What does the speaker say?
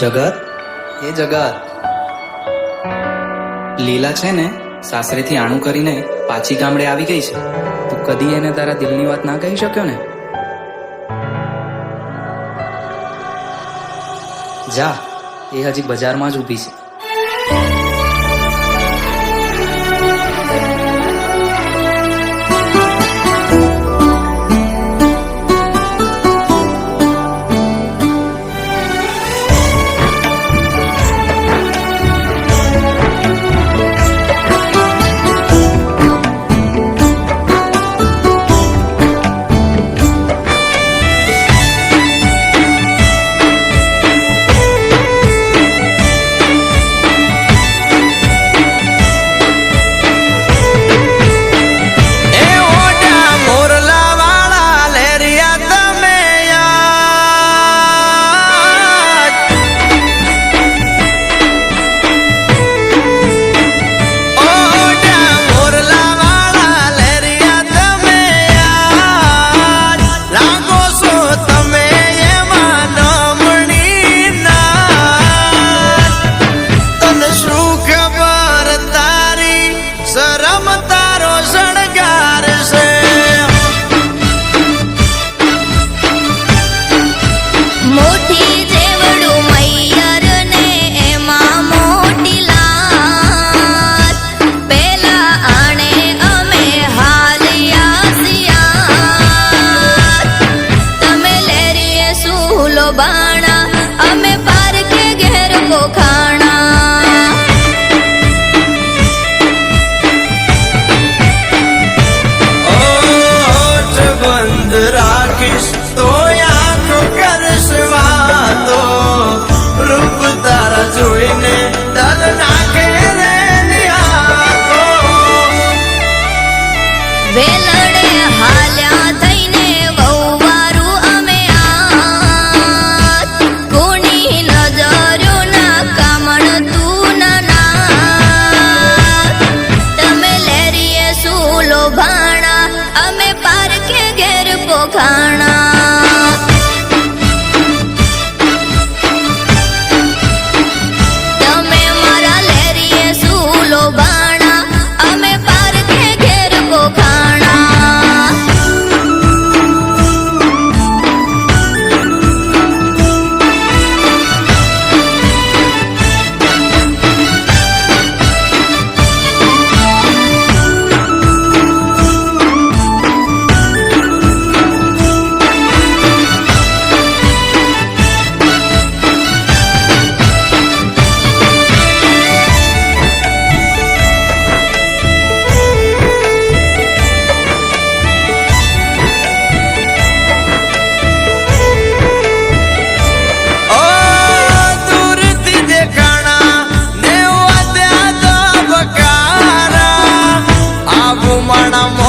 જગત? એ જગત. લીલા છે ને? સાસરેથી આણું કરીને પાછી ગામડે આવી ગઈ છે. તું કદી એને તારા દિલની વાત ના કહી શક્યો ને? જા એ હજી બજારમાં જ ઊભી છે. રાખીશ તો આંખો કરશ વાતો તારા જોઈને દલ નાખે રે હાલ્યા பணம்